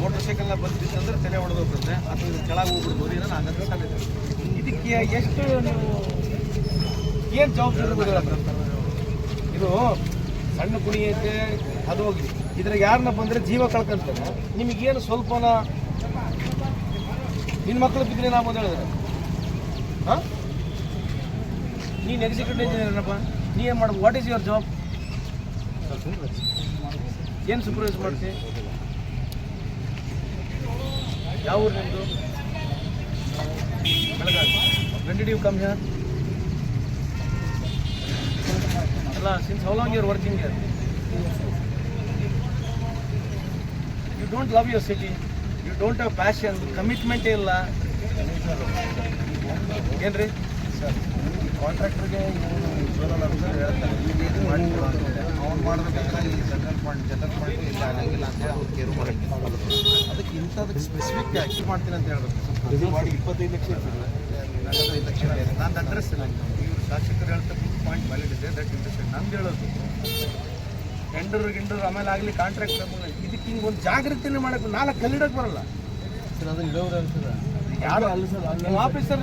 Motor ಸೈಕಲ್ನ ಬಂದಿತ್ತಂದ್ರೆ ತಲೆ ಹೊಡೆದೋಗ್ತದೆ ಅದು ಕೆಳಗೆ ಹೋಗ್ಬಿಡ್ಬೋದು, ಏನೋ ನಾನು ಇದಕ್ಕೆ ಎಷ್ಟು ನೀವು ಏನು ಜವಾಬ್ದಾರಿ ಇದು ಸಣ್ಣ ಕುಣಿ ಐತೆ, ಅದು ಹೋಗಿ ಇದ್ರಾಗ ಯಾರನ್ನ ಬಂದರೆ ಜೀವ ಕಳ್ಕೊಂತಾರೆ. ನಿಮಗೇನು ಸ್ವಲ್ಪನ ನಿನ್ನ ಮಕ್ಕಳು ಬಿದ್ದರೆ ನಾವು ಬಂದು ಹೇಳಿದ್ರೆ? ಹಾಂ? ನೀನು ಎಕ್ಸಿಕ್ಯೂಟಿವ್ ಇಂಜಿನಿಯರ್ನಪ್ಪ ನೀ ಏನು ಮಾಡ್ಬೇಕು ವಾಟ್ ಈಸ್ ಯುವರ್ ಜಾಬ್ ಏನು ಸೂಪರ್ವೈಸ್ ಮಾಡ್ತೀವಿ ಯಾವ ಊರು ನಿಮ್ಮದು Belagavi. When you come here ಅಲ್ಲ since how long your working here you don't love your city you don't have passion ಕಮಿಟ್ಮೆಂಟೇ ಇಲ್ಲ. ಏನ್ರಿ? ಕಾಂಟ್ರಾಕ್ಟರ್ಗೆ ಇವನು ಸೋಲಲ್ಲ ಅಂತ ಹೇಳ್ತಾರೆ ಇಲ್ಲಿ ಇದು ಮಾಡಿಕೊಡು ಅಂತ ಹೇಳಿ ಅವ್ನು ಮಾಡಬೇಕಾದ್ರೆ ಇಲ್ಲಿ ಜನರಲ್ ಫಂಡ್ ಜನರಲ್ ಫಂಡ್ ಇಲ್ಲಿ ಆಗಂಗಿಲ್ಲ ಅಂತ ಹೇಳಿ ಅವ್ರು ಕೇರು ಮಾಡಂಗಿಲ್ಲ ಅದಕ್ಕೆ ಇಂಥದಕ್ಕೆ ಸ್ಪೆಸಿಫಿಕ್ ಆಗಿ ಮಾಡ್ತೀನಿ ಅಂತ ಹೇಳ್ಬೇಕು. ಮಾಡಿ ಇಪ್ಪತ್ತೈದು ಲಕ್ಷ ನಗದು ಲಕ್ಷ ನಂದು ಅಡ್ರೆಸ್ ಇಲ್ಲ ಇವರು ಶಾಸಕರು ಹೇಳ್ತಕ್ಕಂಥ ಪಾಯಿಂಟ್ ವ್ಯಾಲಿಡ್ ಇದೆ ದಟ್ ಇಂಟ್ರೆಸ್ಟ್ ನಂದು ಹೇಳೋದು. ಟೆಂಡರ್ ಗಿಂಡರ್ ಆಮೇಲೆ ಆಗಲಿ ಕಾಂಟ್ರಾಕ್ಟ್ ಇದಕ್ಕೆ ಹಿಂಗೆ ಒಂದು ಜಾಗೃತಿನೇ ಮಾಡಕ್ಕೆ ನಾಲ್ಕು ಕಲ್ಲಿಡಕ್ಕೆ ಬರಲ್ಲ. ಸರ್ ಅದನ್ನ ಇಡೋರು ಅನ್ಸದ ಯಾರು? ಅಲ್ಲ ಸರ್ ಆಫೀಸರ್